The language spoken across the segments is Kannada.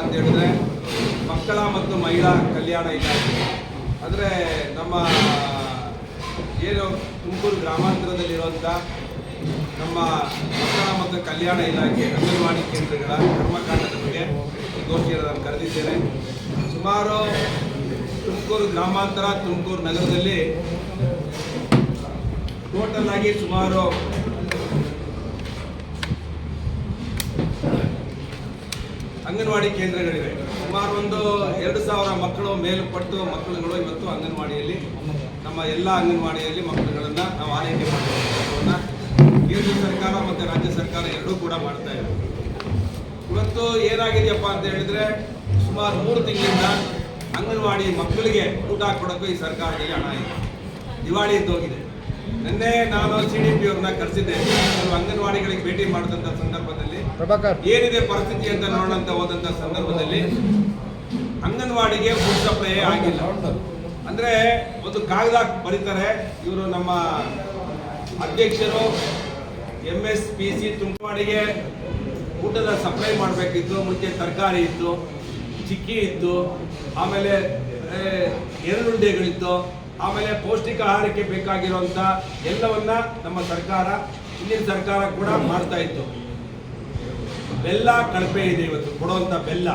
ಅಂತ ಹೇಳಿದ್ರೆ ಮಕ್ಕಳ ಮತ್ತು ಮಹಿಳಾ ಕಲ್ಯಾಣ ಇಲಾಖೆ. ಅಂದರೆ ನಮ್ಮ ಏನು ತುಮಕೂರು ಗ್ರಾಮಾಂತರದಲ್ಲಿರುವಂಥ ನಮ್ಮ ಮಕ್ಕಳ ಮತ್ತು ಕಲ್ಯಾಣ ಇಲಾಖೆ ಅಂಗನವಾಡಿ ಕೇಂದ್ರಗಳ ಕರ್ಮಕಾಂಡದ ಬಗ್ಗೆ ಗೋಷ್ಠಿಯನ್ನು ನಾನು ಕರೆದಿದ್ದೇನೆ. ಸುಮಾರು ತುಮಕೂರು ಗ್ರಾಮಾಂತರ, ತುಮಕೂರು ನಗರದಲ್ಲಿ ಟೋಟಲ್ ಆಗಿ ಸುಮಾರು ಅಂಗನವಾಡಿ ಕೇಂದ್ರಗಳಿವೆ. ಸುಮಾರು ಒಂದು ಎರಡು ಸಾವಿರ ಮಕ್ಕಳು ಮೇಲ್ಪಟ್ಟು ಮಕ್ಕಳುಗಳು ಇವತ್ತು ಅಂಗನವಾಡಿಯಲ್ಲಿ ನಮ್ಮ ಎಲ್ಲ ಅಂಗನವಾಡಿಯಲ್ಲಿ ಮಕ್ಕಳುಗಳನ್ನು ನಾವು ಆರೈಕೆ ಮಾಡ್ತೀವಿ ಕೇಂದ್ರ ಸರ್ಕಾರ ಮತ್ತು ರಾಜ್ಯ ಸರ್ಕಾರ ಎರಡೂ ಕೂಡ ಮಾಡ್ತಾ ಇದೆ. ಇವತ್ತು ಏನಾಗಿದೆಯಪ್ಪ ಅಂತ ಹೇಳಿದ್ರೆ ಸುಮಾರು ಮೂರು ತಿಂಗಳಿಂದ ಅಂಗನವಾಡಿ ಮಕ್ಕಳಿಗೆ ಊಟ ಕೊಡೋಕ್ಕೂ ಈ ಸರ್ಕಾರದಲ್ಲಿ ಹಣ ಇದೆ ದಿವಾಳಿ ಇದ್ದೋಗಿದೆ ನಿನ್ನೆ ನಾನು ಸಿ ಡಿ ಪಿ ಅವ್ರನ್ನ ಕರೆಸಿದ್ದೆ ಕೆಲವು ಅಂಗನವಾಡಿಗಳಿಗೆ ಭೇಟಿ ಮಾಡಿದಂಥ ಸಂದರ್ಭದಲ್ಲಿ ಏನಿದೆ ಪರಿಸ್ಥಿತಿ ಅಂತ ನೋಡೋಣ ಅಂತ ಹೋದಂಥ ಸಂದರ್ಭದಲ್ಲಿ ಅಂಗನವಾಡಿಗೆ ಫುಡ್ ಸಪ್ಲೈ ಆಗಿಲ್ಲ. ಅಂದ್ರೆ ಒಂದು ಕಾಗದ ಬರೀತಾರೆ. ಇವರು ನಮ್ಮ ಅಧ್ಯಕ್ಷರು ಎಂ ಎಸ್ ಪಿ ಸಿ ತುಂಗವಾಡಿಗೆ ಊಟದ ಸಪ್ಲೈ ಮಾಡಬೇಕಿತ್ತು. ಮುಂಚೆ ತರಕಾರಿ ಇತ್ತು ಚಿಕ್ಕಿ ಇತ್ತು ಆಮೇಲೆ ಎಳ್ಳುಂಡೆಗಳಿತ್ತು ಆಮೇಲೆ ಪೌಷ್ಟಿಕ ಆಹಾರಕ್ಕೆ ಬೇಕಾಗಿರುವಂಥ ಎಲ್ಲವನ್ನ ನಮ್ಮ ಸರ್ಕಾರ, ಹಿಂದಿನ ಸರ್ಕಾರ ಕೂಡ ಮಾಡ್ತಾ ಇತ್ತು. ಬೆಲ್ಲ ಕಳಪೆ ಇದೆ ಇವತ್ತು ಕೊಡುವಂಥ ಬೆಲ್ಲ.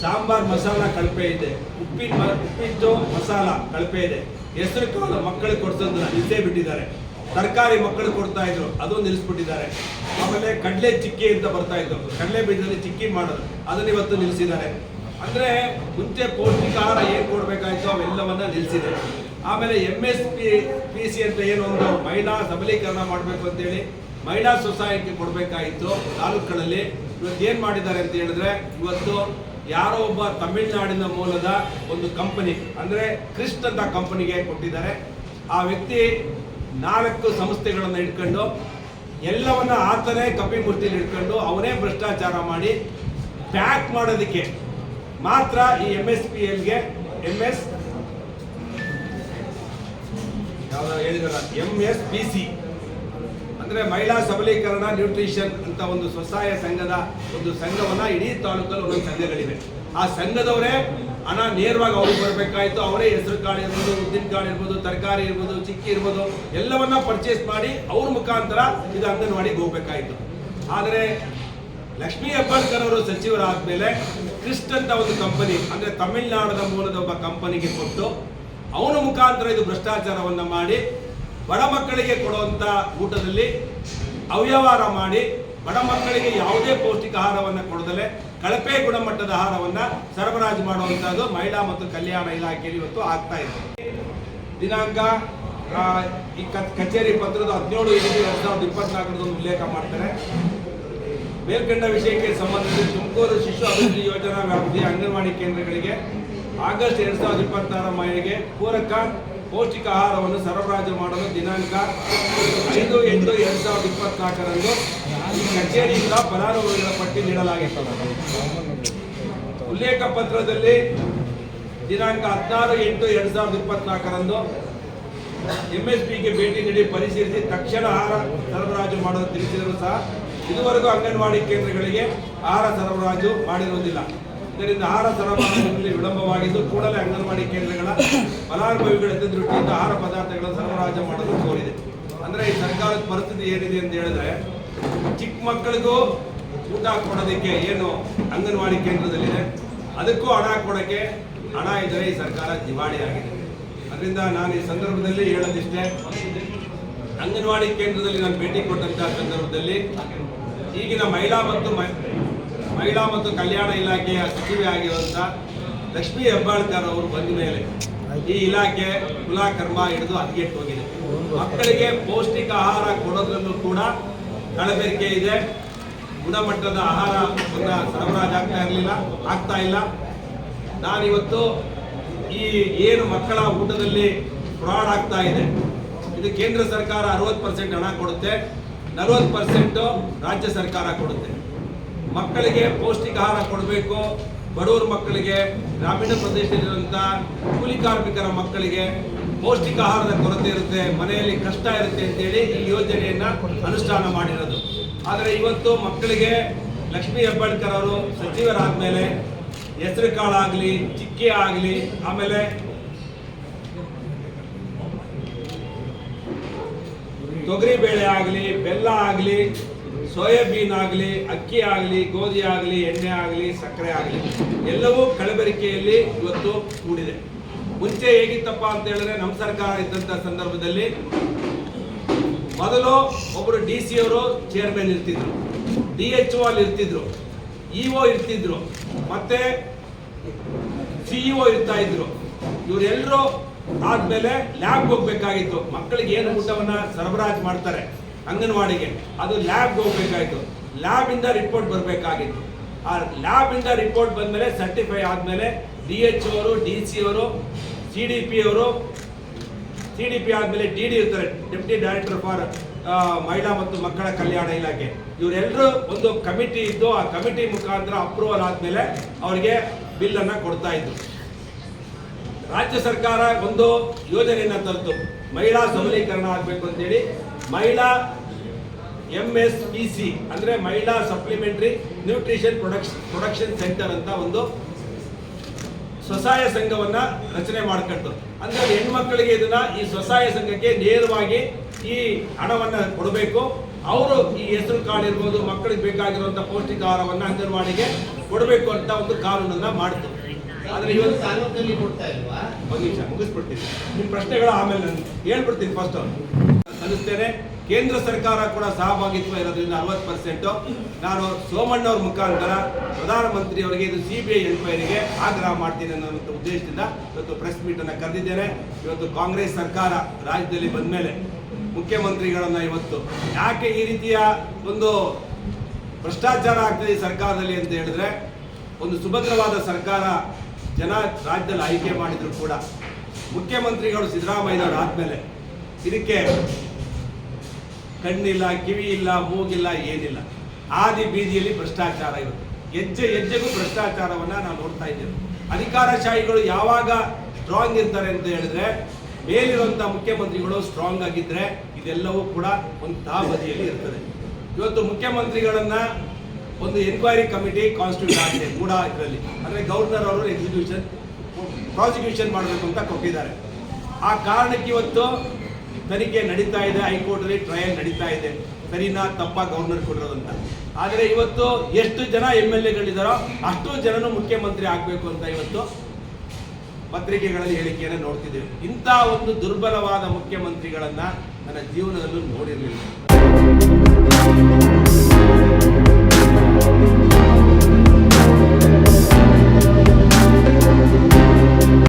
ಸಾಂಬಾರ್ ಮಸಾಲ ಕಳಪೆ ಇದೆ. ಉಪ್ಪಿನ ಉಪ್ಪಿಟ್ಟು ಮಸಾಲ ಕಳಪೆ ಇದೆ. ಹೆಸರು ಕಾಲ ಮಕ್ಕಳಿಗೆ ಕೊಡ್ಸೋದನ್ನ ನಿಲ್ಸೇ ಬಿಟ್ಟಿದ್ದಾರೆ. ತರಕಾರಿ ಮಕ್ಕಳು ಕೊಡ್ತಾ ಇದ್ರು, ಅದು ನಿಲ್ಲಿಸ್ಬಿಟ್ಟಿದ್ದಾರೆ ಆಮೇಲೆ ಕಡಲೆ ಚಿಕ್ಕಿ ಅಂತ ಬರ್ತಾ ಇದ್ರು ಕಡಲೆ ಬೀಜದಲ್ಲಿ ಚಿಕ್ಕಿ ಮಾಡೋದು, ಅದನ್ನ ಇವತ್ತು ನಿಲ್ಲಿಸಿದ್ದಾರೆ ಅಂದ್ರೆ ಮುಂಚೆ ಪೌಷ್ಟಿಕ ಆಹಾರ ಏನ್ ಕೊಡ್ಬೇಕಾಯ್ತು ಅವೆಲ್ಲವನ್ನ ನಿಲ್ಲಿಸಿದೆ ಆಮೇಲೆ M S P P C ಅಂತ ಏನು ಒಂದು ಮಹಿಳಾ ಸಬಲೀಕರಣ ಮಾಡಬೇಕು ಅಂತೇಳಿ ಮಹಿಳಾ ಸೊಸೈಟಿ ಕೊಡಬೇಕಾಗಿತ್ತು ತಾಲೂಕುಗಳಲ್ಲಿ. ಇವತ್ತು ಏನು ಮಾಡಿದ್ದಾರೆ ಅಂತ ಹೇಳಿದ್ರೆ, ಇವತ್ತು ಯಾರೋ ಒಬ್ಬ ತಮಿಳುನಾಡಿನ ಮೂಲದ ಒಂದು ಕಂಪನಿ ಅಂದರೆ ಕ್ರಿಸ್ಟ್ ಅಂತ ಕಂಪನಿಗೆ ಕೊಟ್ಟಿದ್ದಾರೆ. ಆ ವ್ಯಕ್ತಿ ನಾಲ್ಕು ಸಂಸ್ಥೆಗಳನ್ನು ಇಟ್ಕೊಂಡು ಎಲ್ಲವನ್ನ ಆತನೇ ಕಪಿ ಮುಷ್ಟಿಲಿ ಇಟ್ಕೊಂಡು ಅವನೇ ಭ್ರಷ್ಟಾಚಾರ ಮಾಡಿ ಪ್ಯಾಕ್ ಮಾಡೋದಕ್ಕೆ ಮಾತ್ರ ಈ ಎಂ ಎಸ್ ಪಿ ಎಲ್ಗೆ ಎಂ ಎಸ್ ಹೇಳಿದ್ರಲ್ಲ ಎಂ ಎಸ್ ಪಿ ಸಿ ಅಂದ್ರೆ ಮಹಿಳಾ ಸಬಲೀಕರಣ, ನ್ಯೂಟ್ರಿಷನ್ ಅಂತ ಒಂದು ಸ್ವಸಹಾಯ ಸಂಘದ ಒಂದು ಸಂಘವನ್ನ ಇಡೀ ತಾಲೂಕಲ್ಲಿ ಒಂದೊಂದು ಸಂಘಗಳಿವೆ. ಆ ಸಂಘದವರೇ ಹಣ ನೇರವಾಗಿ ಅವ್ರಿಗೆ ಬರಬೇಕಾಯ್ತು. ಅವರೇ ಹೆಸರು ಕಾಳು ಇರ್ಬೋದು, ಉದ್ದಿನ ಕಾಳು ಇರ್ಬೋದು, ತರಕಾರಿ ಇರ್ಬೋದು, ಚಿಕ್ಕಿ ಇರ್ಬೋದು, ಎಲ್ಲವನ್ನ ಪರ್ಚೇಸ್ ಮಾಡಿ ಅವ್ರ ಮುಖಾಂತರ ಇದು ಅಂಗನವಾಡಿಗೆ ಹೋಗ್ಬೇಕಾಯ್ತು. ಆದರೆ ಲಕ್ಷ್ಮೀ ಹೆಬ್ಬಾಳ್ಕರ್ ಅವರು ಸಚಿವರಾದ್ಮೇಲೆ ಕ್ರಿಸ್ಟ್ ಅಂತ ಒಂದು ಕಂಪನಿ, ಅಂದ್ರೆ ತಮಿಳುನಾಡದ ಮೂಲದ ಒಬ್ಬ ಕಂಪನಿಗೆ ಕೊಟ್ಟು, ಅವನ ಮುಖಾಂತರ ಇದು ಭ್ರಷ್ಟಾಚಾರವನ್ನ ಮಾಡಿ, ಬಡ ಮಕ್ಕಳಿಗೆ ಕೊಡುವಂತ ಊಟದಲ್ಲಿ ಅವ್ಯವಹಾರ ಮಾಡಿ, ಬಡ ಮಕ್ಕಳಿಗೆ ಯಾವುದೇ ಪೌಷ್ಟಿಕ ಆಹಾರವನ್ನು ಕೊಡದಲೆ, ಕಳಪೆ ಗುಣಮಟ್ಟದ ಆಹಾರವನ್ನ ಸರಬರಾಜು ಮಾಡುವಂಥದ್ದು ಮಹಿಳಾ ಮತ್ತು ಕಲ್ಯಾಣ ಇಲಾಖೆಯಲ್ಲಿ ಇವತ್ತು ಆಗ್ತಾ ಇದೆ. ದಿನಾಂಕ ಈ ಕಚೇರಿ ಪತ್ರದ ಹದಿನೇಳು ಎರಡ್ ಸಾವಿರದ ಇಪ್ಪತ್ನಾಲ್ಕರದೊಂದು ಉಲ್ಲೇಖ ಮಾಡ್ತಾರೆ. ಮೇಲ್ಕಂಡ ವಿಷಯಕ್ಕೆ ಸಂಬಂಧಿಸಿ ತುಮಕೂರು ಶಿಶು ಅಭಿವೃದ್ಧಿ ಯೋಜನಾ ವ್ಯಾಪ್ತಿಯ ಅಂಗನವಾಡಿ ಕೇಂದ್ರಗಳಿಗೆ ಆಗಸ್ಟ್ ಎರಡ್ ಸಾವಿರದ ಇಪ್ಪತ್ತಾರ ಮಹಿಳೆಗೆ ಪೂರಕ ಪೌಷ್ಟಿಕ ಆಹಾರವನ್ನು ಸರಬರಾಜು ಮಾಡಲು ದಿನಾಂಕ ಐದು ಎಂಟು ಎರಡ್ ಸಾವಿರದ ಇಪ್ಪತ್ನಾಲ್ಕರಂದು ಈ ಕಚೇರಿಯಿಂದ ಫಲಾನುಭವಿಗಳ ಪಟ್ಟಿ ನೀಡಲಾಗಿತ್ತು. ಉಲ್ಲೇಖ ಪತ್ರದಲ್ಲಿ ದಿನಾಂಕ ಹದಿನಾರು ಎಂಟು ಎರಡ್ ಸಾವಿರದ ಇಪ್ಪತ್ನಾಲ್ಕರಂದು ಎಂಎಸ್ಪಿಗೆ ಭೇಟಿ ನೀಡಿ ಪರಿಶೀಲಿಸಿ ತಕ್ಷಣ ಆಹಾರ ಸರಬರಾಜು ಮಾಡಲು ತಿಳಿಸಿದರೂ ಸಹ ಇದುವರೆಗೂ ಅಂಗನವಾಡಿ ಕೇಂದ್ರಗಳಿಗೆ ಆಹಾರ ಸರಬರಾಜು ಮಾಡಿರುವುದಿಲ್ಲ. ಇದರಿಂದ ಆಹಾರ ಸರಬರಾಜಿನಲ್ಲಿ ವಿಳಂಬವಾಗಿದ್ದು ಕೂಡಲೇ ಅಂಗನವಾಡಿ ಕೇಂದ್ರಗಳ ಫಲಾನುಭವಿಗಳ ದೃಷ್ಟಿಯಿಂದ ಆಹಾರ ಪದಾರ್ಥಗಳನ್ನು ಸರಬರಾಜು ಮಾಡಲು ಕೋರಿದೆ ಅಂದರೆ ಈ ಸರ್ಕಾರದ ಪರಿಸ್ಥಿತಿ ಏನಿದೆ ಅಂತ ಹೇಳಿದ್ರೆ ಚಿಕ್ಕ ಮಕ್ಕಳಿಗೂ ಊಟ ಕೊಡೋದಕ್ಕೆ ಏನು ಅಂಗನವಾಡಿ ಕೇಂದ್ರದಲ್ಲಿದೆ. ಅದಕ್ಕೂ ಹಣ ಕೊಡೋಕ್ಕೆ ಹಣ ಇದ್ದರೆ ಈ ಸರ್ಕಾರ ದಿವಾಳಿ ಆಗಿದೆ ಅದರಿಂದ ನಾನು ಈ ಸಂದರ್ಭದಲ್ಲಿ ಹೇಳೋದಿಷ್ಟೇ, ಅಂಗನವಾಡಿ ಕೇಂದ್ರದಲ್ಲಿ ನಾನು ಭೇಟಿ ಕೊಟ್ಟಂತಹ ಸಂದರ್ಭದಲ್ಲಿ ಈಗಿನ ಮಹಿಳಾ ಮತ್ತು ಮಹಿಳಾ ಮತ್ತು ಕಲ್ಯಾಣ ಇಲಾಖೆಯ ಸಚಿವೆ ಆಗಿರುವಂಥ ಲಕ್ಷ್ಮಿ ಹೆಬ್ಬಾಳ್ಕರ್ ಅವರು ಬಂದ ಮೇಲೆ ಈ ಇಲಾಖೆ ಕುಲಾಕರ್ಮ ಹಿಡಿದು ಹದಗೆಟ್ಟು ಹೋಗಿದೆ. ಮಕ್ಕಳಿಗೆ ಪೌಷ್ಟಿಕ ಆಹಾರ ಕೊಡೋದ್ರಲ್ಲೂ ಕೂಡ ಕಳಬೇರಿಕೆ ಇದೆ. ಗುಣಮಟ್ಟದ ಆಹಾರವನ್ನು ಸರಬರಾಜು ಆಗ್ತಾ ಇರಲಿಲ್ಲ, ಆಗ್ತಾ ಇಲ್ಲ. ನಾನಿವತ್ತು ಈ ಏನು ಮಕ್ಕಳ ಊಟದಲ್ಲಿ ಫ್ರಾಡ್ ಆಗ್ತಾ ಇದೆ. ಇದು ಕೇಂದ್ರ ಸರ್ಕಾರ ಅರವತ್ತು ಪರ್ಸೆಂಟ್ ಹಣ ಕೊಡುತ್ತೆ. ನಲವತ್ತು ಪರ್ಸೆಂಟು ರಾಜ್ಯ ಸರ್ಕಾರ ಕೊಡುತ್ತೆ. ಮಕ್ಕಳಿಗೆ ಪೌಷ್ಟಿಕ ಆಹಾರ ಕೊಡಬೇಕು. ಬಡವರ ಮಕ್ಕಳಿಗೆ, ಗ್ರಾಮೀಣ ಪ್ರದೇಶದಲ್ಲಿರುವಂಥ ಕೂಲಿ ಕಾರ್ಮಿಕರ ಮಕ್ಕಳಿಗೆ ಪೌಷ್ಟಿಕ ಆಹಾರದ ಕೊರತೆ ಇರುತ್ತೆ, ಮನೆಯಲ್ಲಿ ಕಷ್ಟ ಇರುತ್ತೆ ಅಂತೇಳಿ ಈ ಯೋಜನೆಯನ್ನ ಅನುಷ್ಠಾನ ಮಾಡಿರೋದು. ಆದರೆ ಇವತ್ತು ಮಕ್ಕಳಿಗೆ ಲಕ್ಷ್ಮೀ ಹೆಬ್ಬಾಳ್ಕರ್ ಅವರು ಸಚಿವರಾದ ಮೇಲೆ ಹೆಸರು ಕಾಳಾಗಲಿ ಚಿಕ್ಕೆ ಆಗಲಿ, ಆಮೇಲೆ ತೊಗರಿ ಬೇಳೆ ಆಗಲಿ, ಬೆಲ್ಲ ಆಗಲಿ, ಸೋಯಾಬೀನ್ ಆಗಲಿ, ಅಕ್ಕಿ ಆಗಲಿ, ಗೋಧಿ ಆಗಲಿ, ಎಣ್ಣೆ ಆಗಲಿ, ಸಕ್ಕರೆ ಆಗಲಿ, ಎಲ್ಲವೂ ಕಲಬೆರಕೆಯಲ್ಲಿ ಇವತ್ತು ಕೂಡಿದೆ. ಮುಂಚೆ ಹೇಗಿತ್ತಪ್ಪ ಅಂತ ಹೇಳಿದ್ರೆ ನಮ್ಮ ಸರ್ಕಾರ ಇದ್ದಂಥ ಸಂದರ್ಭದಲ್ಲಿ ಮೊದಲು ಒಬ್ಬರು ಡಿ ಸಿ ಅವರು ಚೇರ್ಮನ್ ಇರ್ತಿದ್ರು, ಡಿ ಎಚ್ ಓ ಅಲ್ಲಿ ಇರ್ತಿದ್ರು. ಇ ಒ ಇರ್ತಿದ್ರು. ಮತ್ತೆ ಸಿಇಒ ಇರ್ತಾ ಇದ್ರು. ಇವರೆಲ್ಲರೂ ಆದ್ಮೇಲೆ ಲ್ಯಾಬ್ ಹೋಗ್ಬೇಕಾಗಿತ್ತು. ಮಕ್ಕಳಿಗೆ ಏನು ಊಟವನ್ನ ಸರಬರಾಜು ಮಾಡ್ತಾರೆ ಅಂಗನವಾಡಿಗೆ, ಅದು ಲ್ಯಾಬ್ಗೆ ಹೋಗ್ಬೇಕಾಗಿತ್ತು ಲ್ಯಾಬ್ ಇಂದ ರಿಪೋರ್ಟ್ ಬರಬೇಕಾಗಿತ್ತು. ಆ ಲ್ಯಾಬ್ ಇಂದ ರಿಪೋರ್ಟ್ ಬಂದ್ಮೇಲೆ ಸರ್ಟಿಫೈ ಆದ್ಮೇಲೆ ಡಿ ಎಚ್ ಅವರು, ಡಿ ಸಿ ಅವರು, ಸಿ ಡಿ ಪಿ ಅವರು, ಸಿ ಡಿ ಪಿ ಆದಮೇಲೆ ಡಿ ಡಿ ಇರ್ತಾರೆ, ಡೆಪ್ಟಿ ಡೈರೆಕ್ಟರ್ ಫಾರ್ ಮಹಿಳಾ ಮತ್ತು ಮಕ್ಕಳ ಕಲ್ಯಾಣ ಇಲಾಖೆ. ಇವರೆಲ್ಲರೂ ಒಂದು ಕಮಿಟಿ ಇದ್ದು ಆ ಕಮಿಟಿ ಮುಖಾಂತರ ಅಪ್ರೂವಲ್ ಆದಮೇಲೆ ಅವರಿಗೆ ಬಿಲ್ಲನ್ನು ಕೊಡ್ತಾ ಇದ್ರು. ರಾಜ್ಯ ಸರ್ಕಾರ ಒಂದು ಯೋಜನೆಯನ್ನು ತರ್ತು ಮಹಿಳಾ ಸಬಲೀಕರಣ ಆಗಬೇಕು ಅಂತೇಳಿ ಮಹಿಳಾ ಎಂ ಎಸ್ ಪಿ ಸಿ ಅಂದರೆ ಮಹಿಳಾ supplementary nutrition production production centre ಅಂತ ಒಂದು ಸ್ವಸಹಾಯ ಸಂಘವನ್ನ ರಚನೆ ಮಾಡ್ಕೊಂಡು ಅಂದರೆ ಹೆಣ್ಮಕ್ಳಿಗೆ ಇದನ್ನ ಈ ಸ್ವಸಹಾಯ ಸಂಘಕ್ಕೆ ನೇರವಾಗಿ ಈ ಹಣವನ್ನ ಕೊಡಬೇಕು. ಅವರು ಈ ಹೆಸರು ಕಾಳು ಇರ್ಬೋದು ಮಕ್ಕಳಿಗೆ ಪೌಷ್ಟಿಕ ಆಹಾರವನ್ನು ಅಂಗನವಾಡಿಗೆ ಕೊಡಬೇಕು ಅಂತ ಒಂದು ಕಾನೂನನ್ನ ಮಾಡಿತು ಆದರೆ ಇವತ್ತು ತಾಲೂಕಲ್ಲಿ ಕೊಡ್ತಾ ಇಲ್ವಾ? ಮುಗಿಸ್ಬಿಡ್ತೀನಿ. ನಿಮ್ಮ ಪ್ರಶ್ನೆಗಳ ಆಮೇಲೆ ನಾನು ಹೇಳ್ಬಿಡ್ತೀನಿ ಫಸ್ಟ್ ಕಲಿಸ್ತೇನೆ ಕೇಂದ್ರ ಸರ್ಕಾರ ಕೂಡ ಸಹಭಾಗಿತ್ವ ಇರೋದ್ರಿಂದ ಅರವತ್ತು ಪರ್ಸೆಂಟ್ ನಾನು ಸೋಮಣ್ಣವ್ರ ಮುಖಾಂತರ ಪ್ರಧಾನಮಂತ್ರಿ ಅವರಿಗೆ ಇದು ಸಿ ಬಿ ಐ ಎನ್ಕ್ವೈರಿಗೆ ಆಗ್ರಹ ಮಾಡ್ತೀನಿ ಅನ್ನೋ ಉದ್ದೇಶದಿಂದ ಇವತ್ತು ಪ್ರೆಸ್ ಮೀಟ್ ಅನ್ನ ಕರೆದಿದ್ದೇನೆ. ಇವತ್ತು ಕಾಂಗ್ರೆಸ್ ಸರ್ಕಾರ ರಾಜ್ಯದಲ್ಲಿ ಬಂದ ಮೇಲೆ ಮುಖ್ಯಮಂತ್ರಿಗಳನ್ನ ಇವತ್ತು. ಯಾಕೆ ಈ ರೀತಿಯ ಒಂದು ಭ್ರಷ್ಟಾಚಾರ ಆಗ್ತದೆ ಈ ಸರ್ಕಾರದಲ್ಲಿ ಅಂತ ಹೇಳಿದ್ರೆ, ಒಂದು ಸುಭದ್ರವಾದ ಸರ್ಕಾರ ಜನ ರಾಜ್ಯದಲ್ಲಿ ಆಯ್ಕೆ ಮಾಡಿದ್ರು ಕೂಡ. ಮುಖ್ಯಮಂತ್ರಿಗಳು ಸಿದ್ದರಾಮಯ್ಯನವರು ಆದ್ಮೇಲೆ ಇದಕ್ಕೆ ಕಣ್ಣಿಲ್ಲ ಕಿವಿ ಇಲ್ಲ ಮೂಗಿಲ್ಲ, ಏನಿಲ್ಲ. ಆದಿ ಬೀದಿಯಲ್ಲಿ ಭ್ರಷ್ಟಾಚಾರ ಇವತ್ತು ಹೆಜ್ಜೆ ಹೆಜ್ಜೆಗೂ ಭ್ರಷ್ಟಾಚಾರವನ್ನ ನಾವು ನೋಡ್ತಾ ಇದ್ದೇವೆ. ಅಧಿಕಾರಶಾಹಿಗಳು ಯಾವಾಗ ಸ್ಟ್ರಾಂಗ್ ಇರ್ತಾರೆ ಅಂತ ಹೇಳಿದ್ರೆ ಮೇಲಿರುವಂತ ಮುಖ್ಯಮಂತ್ರಿಗಳು ಸ್ಟ್ರಾಂಗ್ ಆಗಿದ್ರೆ ಇದೆಲ್ಲವೂ ಕೂಡ ಒಂದು ತಾಬದಿಯಲ್ಲಿ ಇರ್ತದೆ. ಇವತ್ತು ಮುಖ್ಯಮಂತ್ರಿಗಳನ್ನ ಒಂದು ಎನ್ಕ್ವೈರಿ ಕಮಿಟಿ ಕಾನ್ಸ್ಟಿಟ್ಯೂಟ್ ಆಗಿದೆ ಕೂಡ ಇದರಲ್ಲಿ. ಅಂದ್ರೆ ಗವರ್ನರ್ ಅವರು ಎಕ್ಸಿಕ್ಯೂಷನ್ ಪ್ರಾಸಿಕ್ಯೂಷನ್ ಮಾಡಬೇಕು ಅಂತ ಕೊಟ್ಟಿದ್ದಾರೆ. ಆ ಕಾರಣಕ್ಕೆ ಇವತ್ತು ತನಿಖೆ ನಡೀತಾ ಇದೆ, ಹೈಕೋರ್ಟಲ್ಲಿ ಟ್ರಯಲ್ ನಡೀತಾ ಇದೆ. ಸರಿನಾ, ತಪ್ಪ ಗವರ್ನರ್ ಕೊಡಿರೋದಂತ ಆದರೆ ಇವತ್ತು ಎಷ್ಟು ಜನ ಎಂ ಎಲ್ ಎಗಳಿದಾರೋ ಅಷ್ಟು ಜನನು ಮುಖ್ಯಮಂತ್ರಿ ಆಗಬೇಕು ಅಂತ ಇವತ್ತು ಪತ್ರಿಕೆಗಳಲ್ಲಿ ಹೇಳಿಕೆಯನ್ನು ನೋಡ್ತಿದ್ದೇವೆ. ಇಂಥ ಒಂದು ದುರ್ಬಲವಾದ ಮುಖ್ಯಮಂತ್ರಿಗಳನ್ನು ನನ್ನ ಜೀವನದಲ್ಲೂ ನೋಡಿರಲಿಲ್ಲ.